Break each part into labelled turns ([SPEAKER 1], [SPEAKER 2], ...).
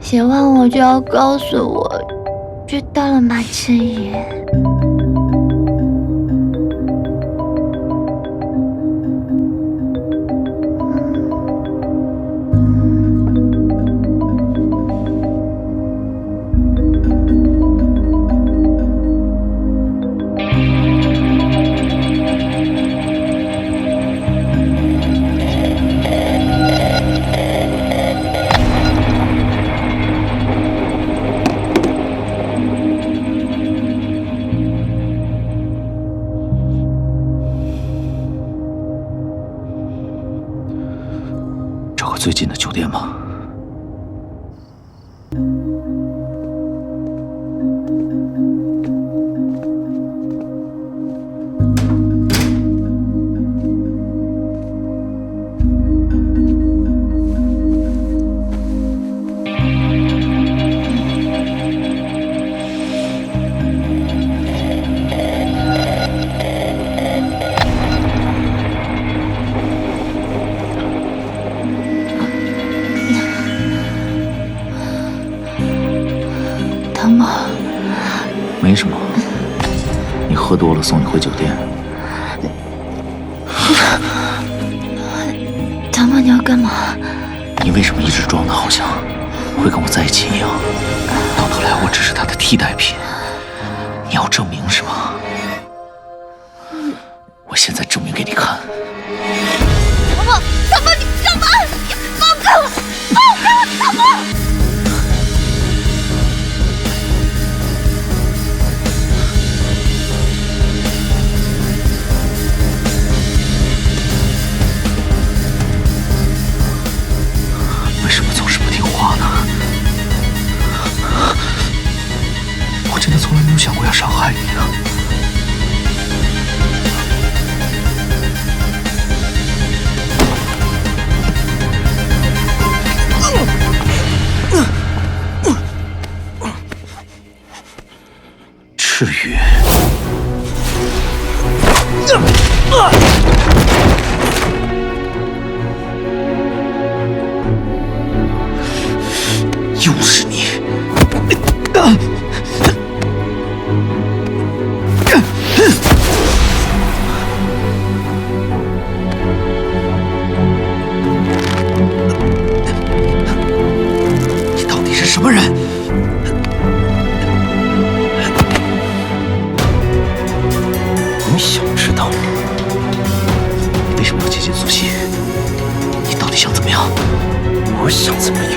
[SPEAKER 1] 喜欢我就要告诉我，知道了吗，赤羽？
[SPEAKER 2] 最近的酒店吗？没什么，你喝多了，送你回酒店。
[SPEAKER 1] 唐某，你要干嘛？
[SPEAKER 2] 你为什么一直装的好像会跟我在一起一样？到头来我只是他的替代品，你要证明是吗？我现在证明给你看。
[SPEAKER 1] 唐某，唐某，你干嘛？你放开我！放开我，唐某！
[SPEAKER 2] 赤羽，又是么样？我想怎么样？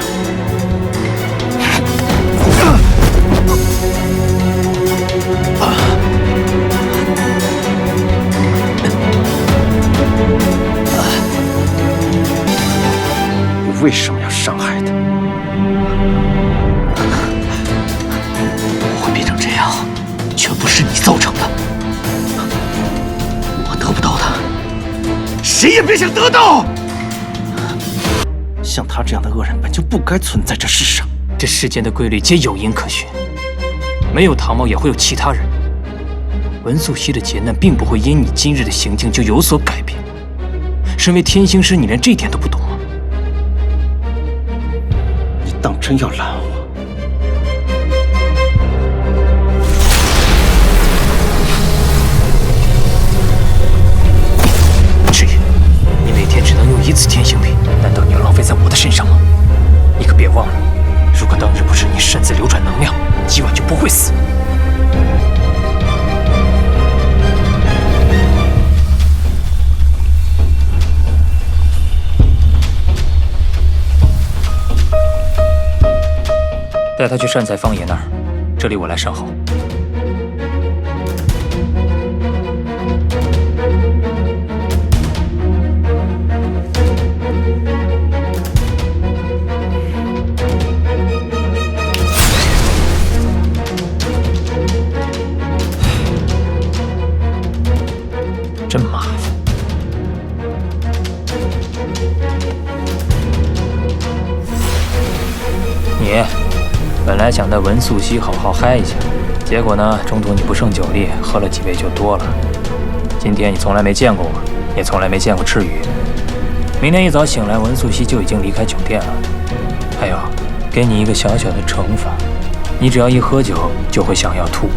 [SPEAKER 3] 你为什么要伤害他？
[SPEAKER 2] 我会变成这样，全部是你造成的。我得不到的，谁也别想得到。
[SPEAKER 3] 像他这样的恶人本就不该存在这世上。
[SPEAKER 4] 这世间的规律皆有因可循，没有唐某也会有其他人。文素汐的劫难并不会因你今日的行径就有所改变。身为天星师，你连这点都不懂吗？
[SPEAKER 3] 你当真要拦
[SPEAKER 4] 在我的身上吗？你可别忘了，如果当日不是你擅自流转能量，今晚就不会死。带他去善财方爷那儿，这里我来善后。真麻烦。你本来想带文素汐好好嗨一下，结果呢，中途你不胜酒力，喝了几杯就多了。今天你从来没见过我，也从来没见过赤羽。明天一早醒来，文素汐就已经离开酒店了。还有，给你一个小小的惩罚，你只要一喝酒就会想要吐。